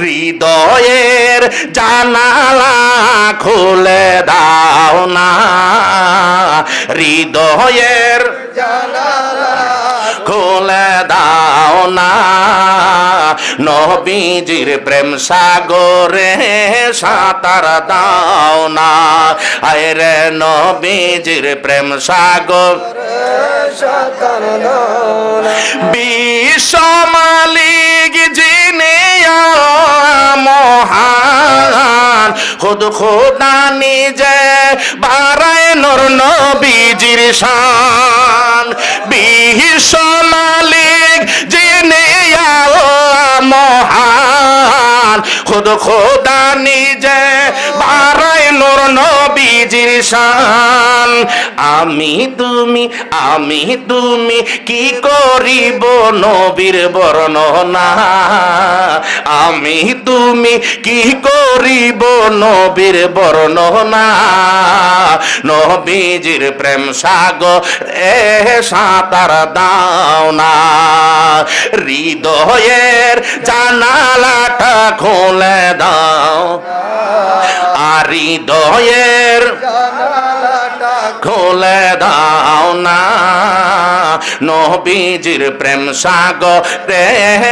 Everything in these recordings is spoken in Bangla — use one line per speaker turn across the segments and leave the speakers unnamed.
হৃদয়ের জানালা খুলে দাও না। হৃদয়ের খুলে দাও না। নবীজির প্রেম সাগরে সাঁতার দাও না। আয় রে নবীজির প্রেম সাগর বিশ্ব খুদ খোদা নিজে বারায় নর নবীজির শান। বিশ্ব মালিক যিনি মহান। খুদ খোদা নিজে বারায় নর নবীজির শান। আমি তুমি আমি তুমি কি করিব নবীর বর্ণনা? আমি তুমি কি করিব নবীর বর্ণনা? নবীজির প্রেম সাগর এ সাঁতার দাও না। হৃদয়ের জানালাটা খুলে দাও। আর হৃদয়ের খুলে দাও না। নবীজির প্রেম সাগরে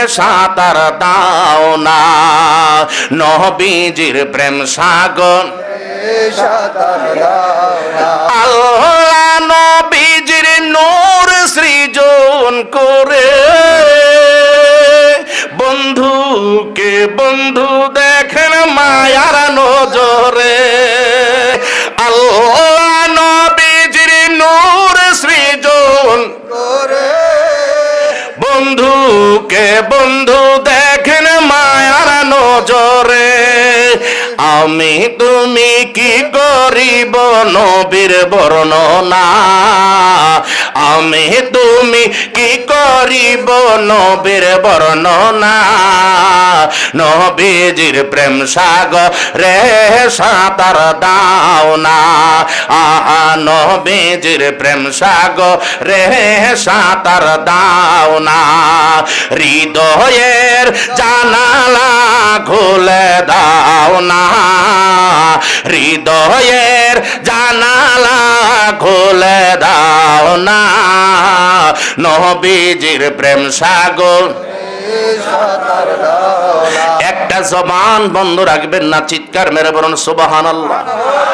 সাঁতার দাও না। নবীজির প্রেম সাগর আল্লাহ নবীজির নূর সৃজন করে। বন্ধুকে বন্ধু দেখেন বন্ধুকে বন্ধু আমি তুমি কি করিব নবীর বর্ণনা? আমি তুমি কি করিব নবীর বর্ণনা? নবীজির প্রেম সাগর রে সাঁতার দাও না। আহা, নবীজির প্রেম সাগর রে সাঁতার দাও না। হৃদয়ের জানালা খুলে দাও না। হৃদয়ের জানালা খুলে দাও না। নবীজির প্রেম সাগর। একটা জবান বন্ধ রাখবেন না, চিৎকার মেরে বরণ সুবাহান আল্লাহ